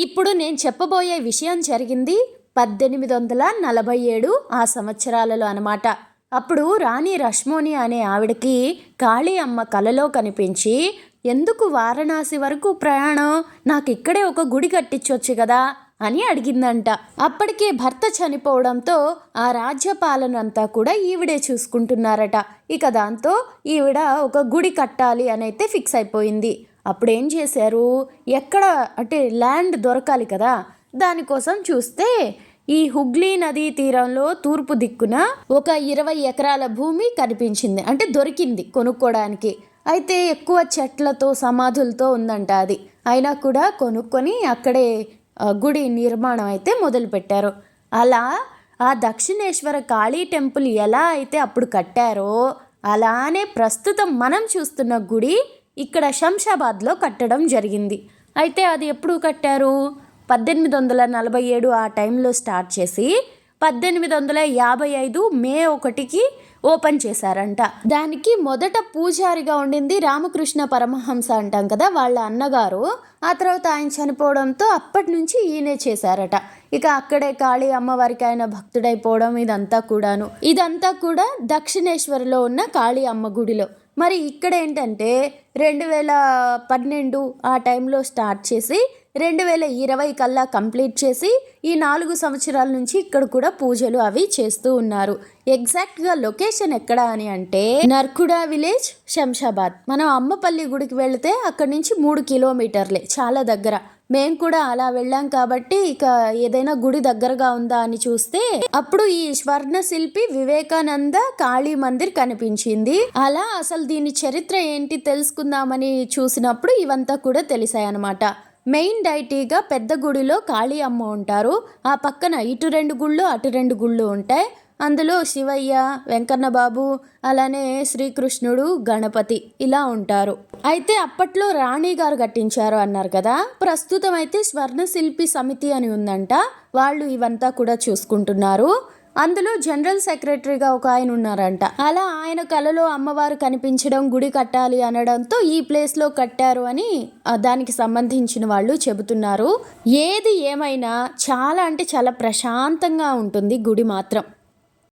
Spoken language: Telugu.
ఇప్పుడు నేను చెప్పబోయే విషయం జరిగింది పద్దెనిమిది వందల నలభై ఏడు ఆ సంవత్సరాలలో అనమాట అప్పుడు రాణి రష్మోని అనే ఆవిడకి కాళీ అమ్మ కలలో కనిపించి ఎందుకు వారణాసి వరకు ప్రయాణం? నాకు ఇక్కడే ఒక గుడి కట్టించవచ్చు కదా? అని అడిగిందంట. అప్పటికే భర్త చనిపోవడంతో ఆ రాజ్యపాలనంతా కూడా ఈవిడే చూసుకుంటున్నారట. ఇక దాంతో ఈవిడ ఒక గుడి కట్టాలి అనైతే ఫిక్స్ అయిపోయింది. అప్పుడు ఏం చేశారు? ఎక్కడ? అంటే ల్యాండ్ దొరకాలి కదా. దానికోసం చూస్తే ఈ హుగ్లీ నదీ తీరంలో తూర్పు దిక్కున ఒక ఇరవై ఎకరాల భూమి కనిపించింది. అంటే దొరికింది కొనుక్కోవడానికి అయితే ఎక్కువ చెట్లతో సమాధులతో ఉందంట అది. అయినా కూడా కొనుక్కొని అక్కడే గుడి నిర్మాణం అయితే మొదలుపెట్టారు. అలా ఆ దక్షిణేశ్వర కాళీ టెంపుల్ ఎలా అయితే అప్పుడు కట్టారో అలానే ప్రస్తుతం మనం చూస్తున్న గుడి ఇక్కడ శంషాబాద్లో కట్టడం జరిగింది. అయితే అది ఎప్పుడు కట్టారు? పద్దెనిమిది వందల నలభై ఏడు ఆ టైంలో స్టార్ట్ చేసి పద్దెనిమిది వందల యాభై ఐదు మే ఒకటికి ఓపెన్ చేశారంట. దానికి మొదట పూజారిగా ఉండింది రామకృష్ణ పరమహంస అంటాం కదా వాళ్ళ అన్నగారు. ఆ తర్వాత ఆయన చనిపోవడంతో అప్పటి నుంచి ఈయనే చేశారట. ఇక అక్కడే కాళీ అమ్మవారికి ఆయన భక్తుడైపోవడం ఇదంతా కూడాను. ఇదంతా కూడా దక్షిణేశ్వరిలో ఉన్న కాళీ అమ్మ గుడిలో. మరి ఇక్కడ ఏంటంటే రెండు వేల పన్నెండు ఆ టైంలో స్టార్ట్ చేసి రెండు వేల ఇరవై కల్లా కంప్లీట్ చేసి ఈ నాలుగు సంవత్సరాల నుంచి ఇక్కడ కూడా పూజలు అవి చేస్తూ ఉన్నారు. ఎగ్జాక్ట్గా లొకేషన్ ఎక్కడ అని అంటే నర్కుడా విలేజ్ శంషాబాద్. మనం అమ్మపల్లి గుడికి వెళితే అక్కడి నుంచి మూడు కిలోమీటర్లే చాలా దగ్గర. మేము కూడా అలా వెళ్ళాం కాబట్టి ఇక ఏదైనా గుడి దగ్గరగా ఉందా అని చూస్తే అప్పుడు ఈ స్వర్ణ శిల్పి వివేకానంద కాళీ మందిర్ కనిపించింది. అలా అసలు దీని చరిత్ర ఏంటి తెలుసుకుందామని చూసినప్పుడు ఇవంతా కూడా తెలిసాయన్నమాట. మెయిన్ డైటీగా పెద్ద గుడిలో కాళీ అమ్మ ఉంటారు. ఆ పక్కన ఇటు రెండు గుళ్ళు అటు రెండు గుళ్ళు ఉంటాయి. అందులో శివయ్య వెంకన్నబాబు అలానే శ్రీకృష్ణుడు గణపతి ఇలా ఉంటారు. అయితే అప్పట్లో రాణి గారు కట్టించారు అన్నారు కదా. ప్రస్తుతం అయితే స్వర్ణ శిల్పి సమితి అని ఉందంట. వాళ్ళు ఇవంతా కూడా చూసుకుంటున్నారు. అందులో జనరల్ సెక్రటరీగా ఒక ఆయన ఉన్నారంట. అలా ఆయన కలలో అమ్మవారు కనిపించడం గుడి కట్టాలి అనడంతో ఈ ప్లేస్లో కట్టారు అని దానికి సంబంధించిన వాళ్ళు చెబుతున్నారు. ఏది ఏమైనా చాలా అంటే చాలా ప్రశాంతంగా ఉంటుంది గుడి మాత్రం.